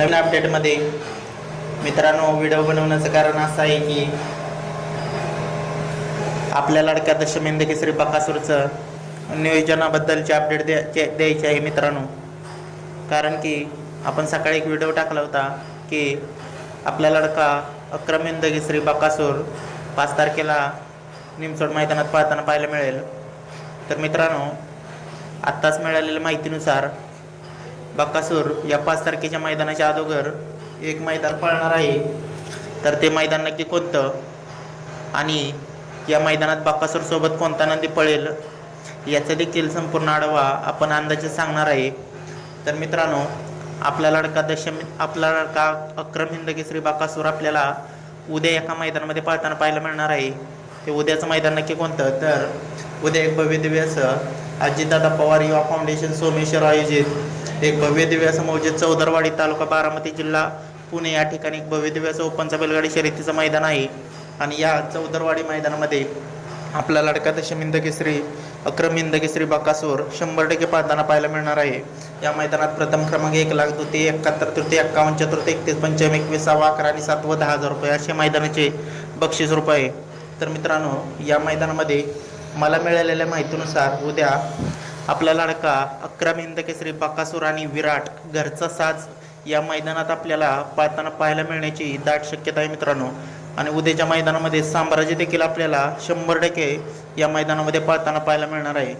नवीन अपडेटमध्ये मित्रांनो व्हिडिओ बनवण्याचं कारण असं आहे की आपल्या लाडक्या दशमेंद केसरी बकासूरचं नियोजनाबद्दलचे अपडेट द्यायचे द्यायचे आहे मित्रांनो. कारण की आपण सकाळी एक व्हिडिओ टाकला होता की आपला लडका अक्रमेंद केसरी बकासूर पाच तारखेला निमसोड मैदानात पाहताना पाहायला मिळेल. तर मित्रांनो आत्ताच मिळालेल्या माहितीनुसार बक्कासूर या पाच तारखेच्या मैदानाच्या अगोदर एक मैदान पळणार आहे. तर ते मैदान नक्की कोणतं? आणि या मैदानात बकासूर सोबत कोणता नंदी पळेल? याचा देखील संपूर्ण आढावा आपण अंदाजे सांगणार आहे. तर मित्रांनो आपला लडका दशमी आपला लडका अक्रम हिंद केसरी बाकासूर आपल्याला उद्या एका मैदानामध्ये पळताना पाहायला मिळणार आहे. ते उद्याचं मैदान नक्की कोणतं? तर उद्या एक भव्य दिव्य असं अजितदादा पवार युवा फाउंडेशन सोमेश्वर आयोजित एक भव्य दिव्य असं मौजे चौदरवाडी तालुका बारामती जिल्हा पुणे या ठिकाणी एक भव्य दिव्य असं ओपनचा बैलगाडी शर्यतीचं मैदान आहे. आणि या चौदरवाडी मैदानामध्ये आपला लडका दशमिंद केसरी अक्रमिंद केसरी बकासूर शंभर टक्के पाहताना पाहायला मिळणार आहे. या मैदानात प्रथम क्रमांक एक लाख द्वितीय एकाहत्तर तृतीय एक्कावन्न चतुर्थ एकतीस पंचम एकविसावा अकरा आणि सातवं दहा हजार रुपये असे मैदानाचे बक्षीस रुपये तर मित्रांनो या मैदानामध्ये मला मिळालेल्या माहितीनुसार उद्या आपला लाडका अक्रमिंद केसरी बकासूर आणि विराट घरचा साज या मैदानात आपल्याला पाहताना पाहायला मिळण्याची दाट शक्यता आहे मित्रांनो. आणि उद्याच्या मैदानामध्ये साम्राज्य देखील आपल्याला शंभर टक्के या मैदानामध्ये पाहताना पाहायला मिळणार आहे.